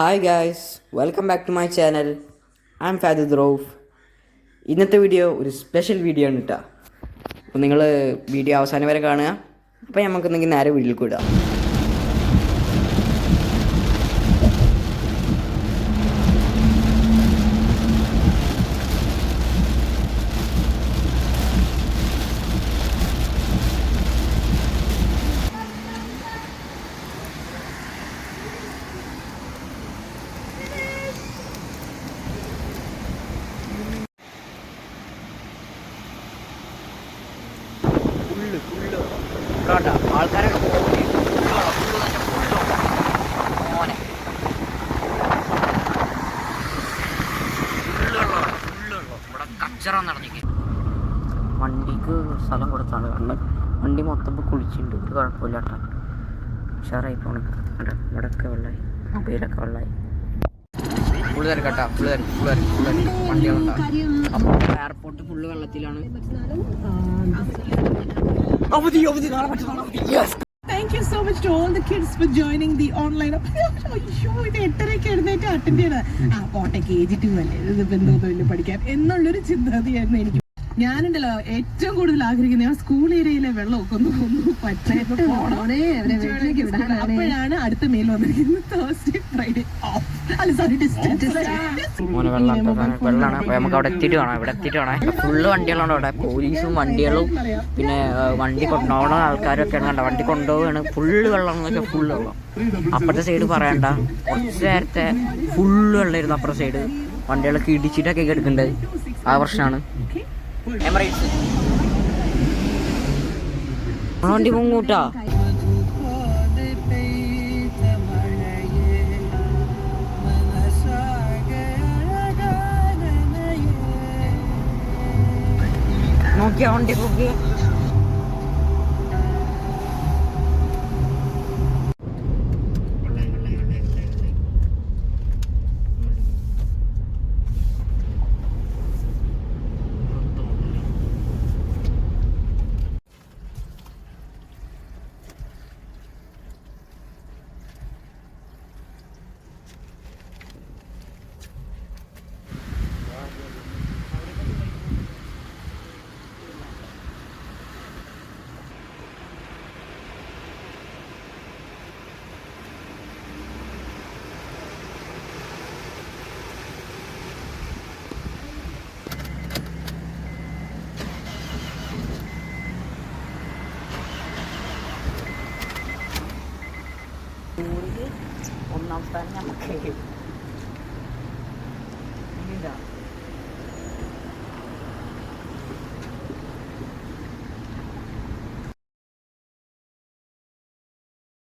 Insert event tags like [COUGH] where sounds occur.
Hi guys welcome back to my channel I'm Fadid Rauf ഇന്നത്തെ video ഒരു special video ആണ് കേട്ടോ അപ്പോൾ നിങ്ങൾ വീഡിയോ അവസാനം വരെ കാണുക. അപ്പോൾ നമുക്കെന്തെങ്കിലും നേരെ വീട്ടിൽ വിടാം ഫുള്ള് ഫുള്ള്. കേട്ടോ ആൾക്കാരെ വണ്ടിക്ക് സ്ഥലം കൊടുത്താണ്. കാരണം വണ്ടി മൊത്തം കുളിച്ചിട്ടുണ്ട്. ഒരു കുഴപ്പമില്ല ഉഷാറായി പോണ്. ഇവിടെ ഇവിടെയൊക്കെ വെള്ളമായി മൊബൈലൊക്കെ വെള്ളമായി ഫുള്ള് തിരക്കട്ടാ ഫുള്ള് തിരക്ക് ഫുള്ള് തിരക്ക് ഫുള്ള് തിരക്ക് വണ്ടികളുണ്ടാവും അപ്പോൾ എയർപോർട്ട് ഫുള്ള് വെള്ളത്തിലാണ്. അവധി അവധി നാളെ മറ്റന്നാൾ അവധി. Yes thank you so much to all the kids for joining the online അയ്യോ ഇത് എട്ടരയ്ക്ക് എഴുന്നേറ്റ് അറ്റൻഡ് ചെയ്യണം ആ പോട്ടെ കെ ജി ടു അല്ലേ പഠിക്കാൻ? എന്നുള്ളൊരു ചിന്താഗതിയായിരുന്നു എനിക്ക്. ഞാനുണ്ടല്ലോ ഏറ്റവും കൂടുതൽ ആഗ്രഹിക്കുന്നത് ആ സ്കൂൾ ഏരിയയിലെ വെള്ളമൊക്കെ ഒന്ന് ഒന്ന് പോകണം അപ്പോഴാണ് അടുത്ത മെയിൽ വന്നിരിക്കുന്നത് തേഴ്സ്ഡേ ഫ്രൈഡേ ഓഫ് മോനെ വെള്ളം നമുക്ക് അവിടെ എത്തിയിട്ട് കാണാം ഇവിടെ എത്തിയിട്ട് കാണാം ഫുള്ള് വണ്ടികളാണ് അവിടെ പോലീസും വണ്ടികളും പിന്നെ വണ്ടി കൊണ്ടുപോകണ ആൾക്കാരൊക്കെ കണ്ട വണ്ടി കൊണ്ടുപോവുകയാണ് ഫുള്ള് വെള്ളം വെച്ചാൽ ഫുള്ള് വെള്ളം അപ്പുറത്തെ സൈഡ് പറയണ്ട കുറച്ച് നേരത്തെ ഫുള്ള് വെള്ളമായിരുന്നു അപ്പുറത്തെ സൈഡ് വണ്ടികളൊക്കെ ഇടിച്ചിട്ടൊക്കെ എടുക്കേണ്ടത് ആ പ്രശ്നമാണ് എമറേറ്റ്സ് വണ്ടി പൊങ്ങൂട്ടാ നോക്കിയാ വണ്ടി പൊക്കി ഒന്നാം സ്ഥാനം നമുക്ക് [LAUGHS] ഇതാ